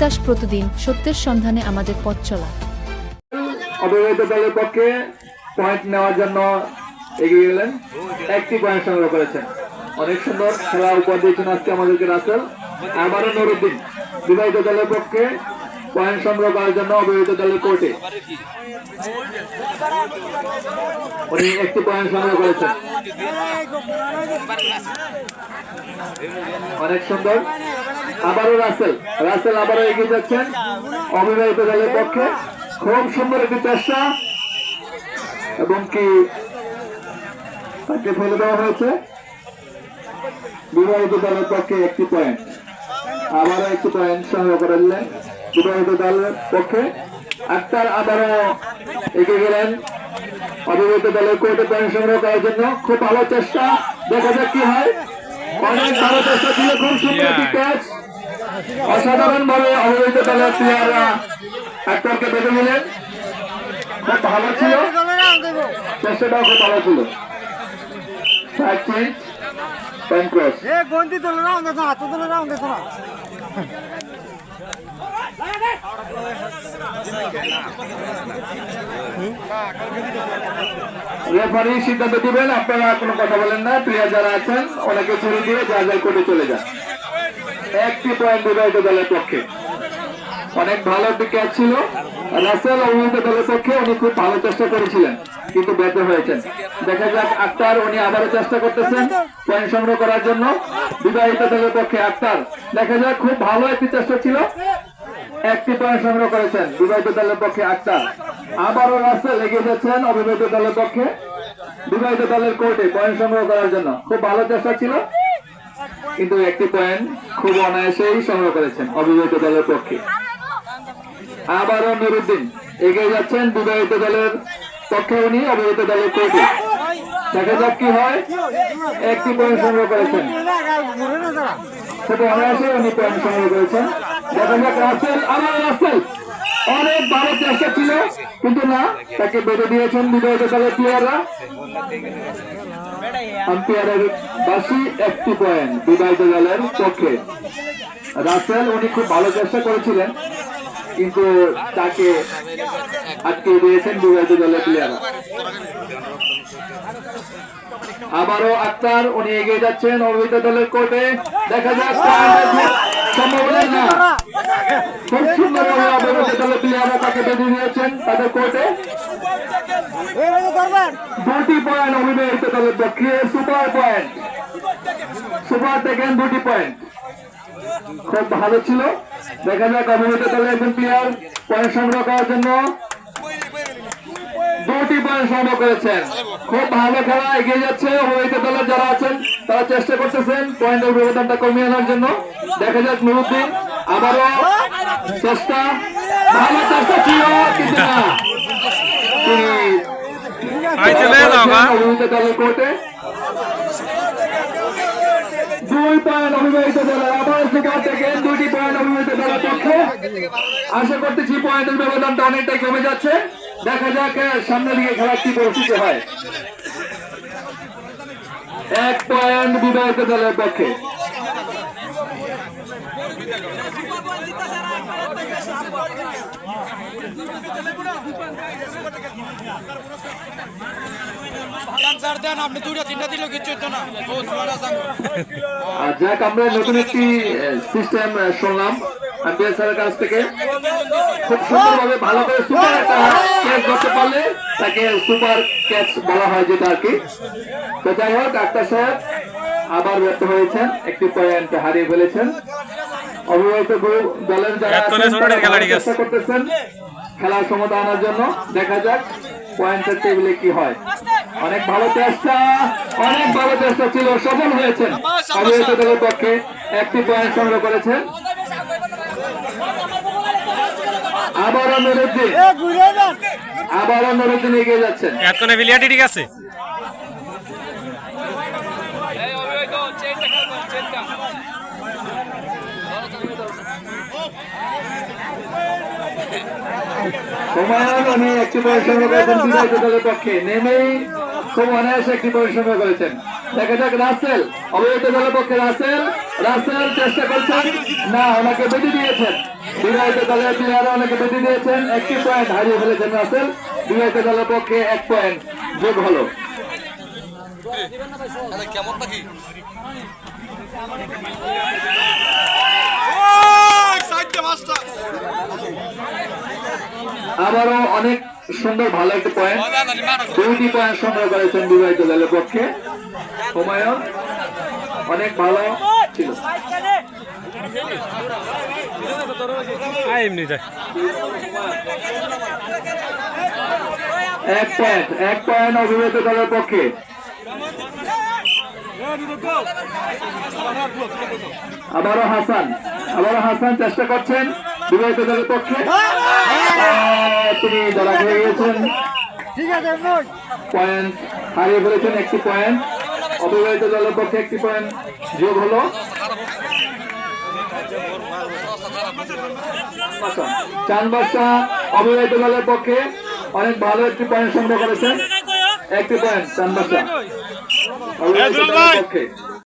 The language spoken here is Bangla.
দাস প্রতিদিন সত্যের সন্ধানে আমাদের পথ চলা। অবৈধ দলের পক্ষে পয়েন্ট নেওয়ার জন্য এগিয়ে গেলেন। একটি পয়েন্ট সংগ্রহ করেছেন। অনেক সুন্দর খেলা উপহার দিয়েছেন আজকে আমাদেরকে রাসেল। আবারও নুরুদ্দিন। বিবাহিত দলের পক্ষে। পয়েন্ট সংগ্রহ করার জন্য অবিবাহিত দলের কোর্টে। উনি একটি পয়েন্ট সংগ্রহ করেছেন। অনেক সুন্দর। আবারও রাসেল। রাসেল আবারও এগিয়ে যাচ্ছেন। অবিবাহিত দলের পক্ষে। খুব সুন্দর একটি চেষ্টা। এবং কি তাকে ফেলে দেওয়া হয়েছে। বিবাহিত দলের পক্ষে একটি পয়েন্ট আবারও একটি পয়েন্ট সংগ্রহ করে নিলেন। বিবাহিত দলের পক্ষে। আক্তার আবারও এগিয়ে গেলেন। অবিবাহিত দলের কোর্টে পয়েন্ট সংগ্রহ করার জন্য খুব ভালো চেষ্টা। দেখা যাক কি হয়। অনেক ভালো চেষ্টা ছিল খুব সুন্দর একটি ক্যাচ অসাধারণ ভাবে অবিবাহিত দলের প্লেয়াররা আক্তারকে বেঁধে নিলেন। খুব ভালো ছিল। চেষ্টাটাও খুব ভালো ছিল। ক্রস এ গন্তি তোলো না আমাদের হাত তোলো না আমাদের না? রেফারি সিদ্ধান্ত দিবেন। আপনারা কোনো কথা বলেন না। যারা আছেন ছেড়ে দিয়ে যা কোর্টে চলে যান। একটি পয়েন্ট বিবাহিত দলের পক্ষে। অনেক ভালো ক্যাচ ছিল। রাসেল দলের পক্ষে উনি খুব ভালো চেষ্টা করেছিলেন, কিন্তু ব্যর্থ হয়েছেন। দেখা যাক আক্তার, উনি আবারও চেষ্টা করতেছেন পয়েন্ট সংগ্রহ করার জন্য। বিবাহিত দলের পক্ষে আক্তার। দেখা যাক, খুব ভালো একটি চেষ্টা ছিল। একটি পয়েন্ট সংগ্রহ করেছেন। বিবাহিত দলের পক্ষে আক্তার আবারও রাস্তায় লেগে যাচ্ছেন অবিবাহিত দলের পক্ষে। বিবাহিত দলের কোর্টে পয়েন্ট সংগ্রহ করার জন্য। খুব ভালো চেষ্টা ছিল, কিন্তু একটি পয়েন্ট খুব অনায়াসেই সংগ্রহ করেছেন অবিবাহিত দলের পক্ষে। আবারও নুরুদ্দিন এগিয়ে যাচ্ছেন বিবাহিত দলের পক্ষে উনি, অবিবাহিত দলের কোর্টে। দেখা যাক কি হয়। একটি পয়েন্ট সংগ্রহ করেছেন। খুব অনায়াসে উনি পয়েন্ট সংগ্রহ করেছেন। অনেক ভালো চেষ্টা ছিল, কিন্তু না, তাকে বেঁধে দিয়েছেন বিবাহিত দলের প্লেয়াররা আম্পায়ারের বাসি একটি পয়েন্ট বিবাহিত দলের পক্ষে। রাসেল, উনি খুব ভালো চেষ্টা করেছিলেন, কিন্তু তাকে আটকে দিয়েছেন বিবাহিত দলের প্লেয়াররা আবারও আক্তার, উনি এগিয়ে যাচ্ছেন অভিহিত দলের কোর্টে দেখা যাক খুব পয়েন্ট ভালো ছিল দেখা যাক দলের একজন প্লেয়ার পয়েন্ট সংগ্রহ করার জন্য দুটি পয়েন্ট সংগ্রহ করেছেন খুব ভালো খেলা এগিয়ে যাচ্ছে অভিনয়িত দলের যারা আছেন তারা চেষ্টা করতেছেন পয়েন্টের ব্যবধানটা কমিয়ে আনার জন্য দেখা যাক নুরুদ্দিন আবারও চেষ্টা। ভালো চেষ্টা ছিল কিন্তু না। দুই পয়েন্ট আবার থেকে দুটি পয়েন্ট দলের পক্ষে। আশা করতেছি পয়েন্টের ব্যবধানটা অনেকটাই কমে যাচ্ছে। দেখা যাক আহ, সামনের দিকে খেলার কি পরিস্থিতি হয়। এক পয়েন্ট বিবাহিত দলের পক্ষে। যাক আমরা নতুন একটি সিস্টেম শুনলাম আম্পিয়ার স্যারের কাছ থেকে। খুব সুন্দরভাবে ভালো করে সুপার একটা ক্যাচ করতে পারলে তাকে সুপার ক্যাচ বলা হয় যেটা আর কি। তো যাই হোক আক্তার সাহেব আবার ব্যর্থ হয়েছেন একটি পয়েন্ট হারিয়ে ফেলেছেন। অবিবাহিত গ্রুপ দলের যারা। চেষ্টা করতেছেন। খেলার সমতা আনার জন্য দেখা যাক পয়েন্টের টেবিলে কি হয়। অনেক ভালো চেষ্টা অনেক ভালো চেষ্টা ছিল সফল হয়েছেন। দলের পক্ষে একটি পয়েন্ট সংগ্রহ করেছেন। আবার নুরুদ্দিন আবারও নুরুদ্দিন এগিয়ে যাচ্ছেন। এতক্ষণে বিলিয়াটি ঠিক আছে? হুমায়ুন উনি একটি সংগ্রহ করেছেন বিজয়িত দলের নেমেই খুব অনায়াসে একটি সংগ্রহ করেছেন। দেখা যাক, রাসেল অবহিত দলের রাসেল রাসেল চেষ্টা করছেন, না, ওনাকে বেঁধে দিয়েছেন। বিবাহিত দলের প্লেয়াররা ওনাকে বেঁধে দিয়েছেন, একটি পয়েন্ট হারিয়ে ফেলেছেন রাসেল। বিবাহিত দলের এক পয়েন্ট যোগ হলো। কেমন আবারও অনেক সুন্দর, ভালো একটা পয়েন্ট দুইটি পয়েন্ট সংগ্রহ করেছেন বিবাহিত দলের পক্ষে। হুমায়ুন, অনেক ভালো ছিল। এক পয়েন্ট এক পয়েন্ট অবিবাহিত দলের পক্ষে। আবারও হাসান আবারও হাসান চেষ্টা করছেন বিবাহিত দলের পক্ষে। তিনি ধরা হয়ে গেছেন ঠিক আছে নই পয়েন্ট হারিয়ে ফেলেছেন একটি পয়েন্ট অবিবাহিত দলের পক্ষে একটি পয়েন্ট যোগ হলো। চান বাদশা অবিবাহিত দলের পক্ষে অনেক ভালো একটি পয়েন্ট সংগ্রহ করেছেন। একটি পয়েন্ট চান বাদশা। অবিবাহিত দলের পক্ষে।